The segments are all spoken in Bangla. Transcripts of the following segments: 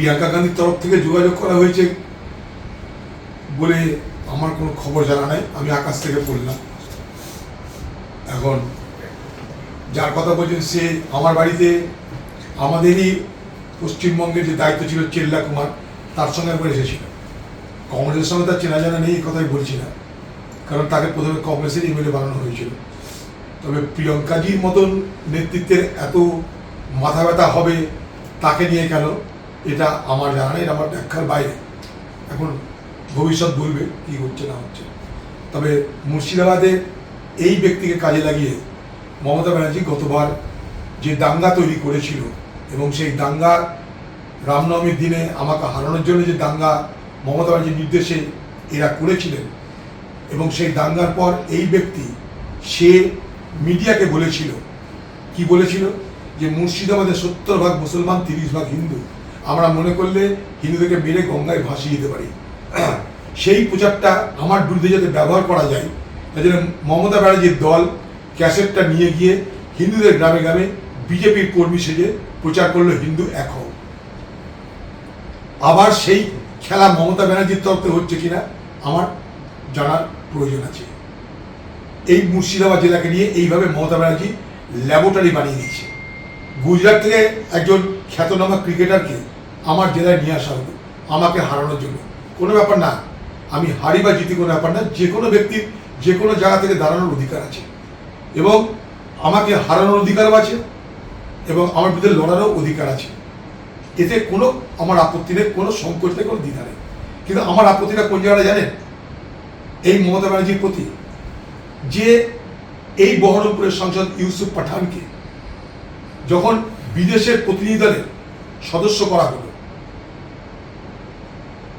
প্রিয়াঙ্কা গান্ধীর তরফ থেকে যোগাযোগ করা হয়েছে বলে আমার কোনো খবর জানা নাই, আমি আকাশ থেকে পড়লাম। এখন যার কথা বলছেন সে আমার বাড়িতে, আমাদেরই পশ্চিমবঙ্গের যে দায়িত্ব ছিল চেল্লা কুমার, তার সঙ্গে একবার এসেছিল। কংগ্রেসের সঙ্গে তার চেনা জানা নেই, এই কথাই বলছি না। কারণ তাকে প্রথমে কংগ্রেসের এমএলএ বানানো হয়েছিল। তবে প্রিয়ঙ্কাজির মতন নেতৃত্বের এত মাথা ব্যথা হবে তাকে নিয়ে কেন? এটা আমার জানা নেই আমার ব্যাখ্যার বাইরে। এখন ভবিষ্যৎ বলবে কি হচ্ছে না হচ্ছে। তবে মুর্শিদাবাদে এই ব্যক্তিকে কাজে লাগিয়ে মমতা ব্যানার্জি গতবার যে দাঙ্গা তৈরি করেছিল এবং সেই দাঙ্গা রামনবমীর দিনে আমাকে হারানোর জন্য যে দাঙ্গা মমতা ব্যানার্জির নির্দেশে এরা করেছিলেন এবং সেই দাঙ্গার পর এই ব্যক্তি, সে মিডিয়াকে বলেছিল। কি বলেছিল? যে মুর্শিদাবাদে সত্তর ভাগ মুসলমান, তিরিশ ভাগ হিন্দু। আমরা মনে করলে হিন্দুদেরকে মেরে গঙ্গায় ভাসিয়ে দিতে পারি। সেই প্রচারটা আমার বিরুদ্ধে যাতে ব্যবহার করা যায় তাই জন্য মমতা ব্যানার্জির দল ক্যাসেটটা নিয়ে গিয়ে হিন্দুদের গ্রামে গ্রামে বিজেপির কর্মী সেজে প্রচার করল হিন্দু এক হও। আবার সেই খেলা মমতা ব্যানার্জির তরফ হচ্ছে কিনা, আমার জানার প্রয়োজন আছে। এই মুর্শিদাবাদ জেলাকে নিয়ে এইভাবে মমতা ব্যানার্জি ল্যাবরেটরি বানিয়ে দিচ্ছে গুজরাট থেকে একজন খ্যাতনামা ক্রিকেটারকে আমার জেলায় নিয়ে আসা হলো, আমাকে হারানোর জন্য। কোনো ব্যাপার না, আমি হারি বা জিতি কোনো ব্যাপার না, যে কোনো ব্যক্তির, যে কোনো জায়গা থেকে দাঁড়ানোর অধিকার আছে। এবং আমাকে হারানোর অধিকারও আছে, এবং আমার বিরুদ্ধে লড়ারও অধিকার আছে। এতে কোনো আমার আপত্তি নেই, কোনো সংকোচ নেই, কোনো দ্বিধা নেই। কিন্তু আমার আপত্তিটা কোন জায়গাটা জানেন? এই মমতা ব্যানার্জির প্রতি। যে এই বহরমপুরের সাংসদ ইউসুফ পাঠানকে যখন বিদেশের প্রতিনিধি দলের সদস্য করা হলো।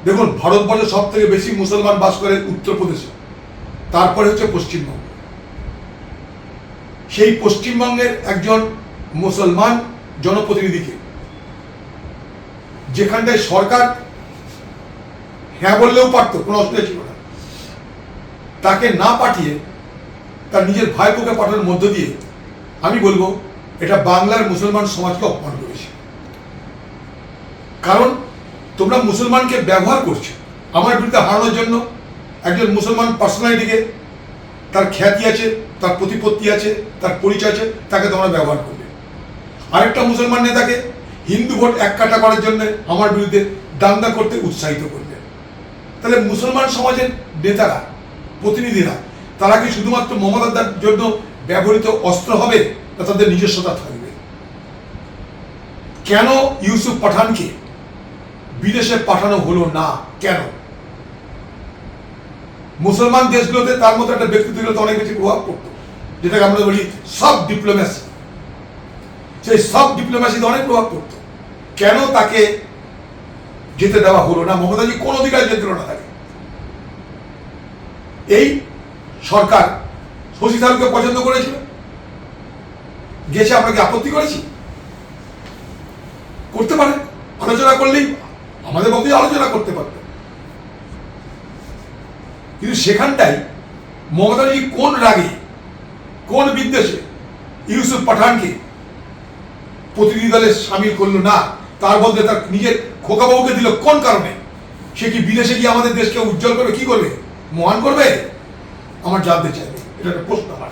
দেখুন, ভারতবর্ষে সব থেকে বেশি মুসলমান বাস করে উত্তরপ্রদেশে। তারপরে হচ্ছে পশ্চিমবঙ্গ। সেই পশ্চিমবঙ্গের একজন মুসলমান জনপ্রতিনিধিকে যেখানটায় সরকার হ্যাঁ বললেও পারতো, কোনো অসুবিধা ছিল না, তাকে না পাঠিয়ে তার নিজের ভাইপোকে পাঠানোর মধ্য দিয়ে আমি বলব এটা বাংলার মুসলমান সমাজকে অপমান করেছে। কারণ তোমরা মুসলমানকে ব্যবহার করছ। আমার বিরুদ্ধে হারানোর জন্য একজন মুসলমান পার্সোনালিটিকে তার খ্যাতি আছে, তার প্রতিপত্তি আছে, তার পরিচয় আছে, তাকে তোমরা ব্যবহার করবে। আরেকটা মুসলমান নেতাকে হিন্দু ভোট এক কাটা করার জন্য আমার বিরুদ্ধে দাঙ্গা করতে উৎসাহিত করবে। তাহলে মুসলমান সমাজের নেতারা, প্রতিনিধিরা, তারা কি শুধুমাত্র মমতার জন্য ব্যবহৃত অস্ত্র হবে? তাদের নিজস্বতা থাকবে। কেন ইউসুফ পাঠানকে বিদেশে পাঠানো হলো না? কেন? মুসলমান দেশগুলোতে তার মতো একটা ব্যক্তিত্বগুলোতে অনেক বেশি প্রভাব পড়তো, যেটাকে আমরা বলি সব ডিপ্লোম্যাসি সেই সব ডিপ্লোম্যাসিতে অনেক প্রভাব পড়তো। কেন তাকে যেতে দেওয়া হলো না? মমতাজি কোন অধিকার যেতে না তাকে। এই সরকার শশী থারুরকে পছন্দ করেছিল গেছে আমরা কি আপত্তি করেছি? করতে পারে। আলোচনা করলেই আমাদের মধ্যে আলোচনা করতে পারবে। কিন্তু সেখানটাই মমতা ব্যানার্জি কোন রাগে, কোন বিদ্বেষে ইউসুফ পাঠানকে প্রতিনিধি দলে সামিল করল না, তার বদলে তার নিজের খোকাবাবুকে দিল কোন কারণে? সে কি বিদেশে গিয়ে আমাদের দেশকে উজ্জ্বল করবে, কি করবে? মহান করবে? আমার জানতে চাইবে। এটা একটা প্রশ্ন আমার।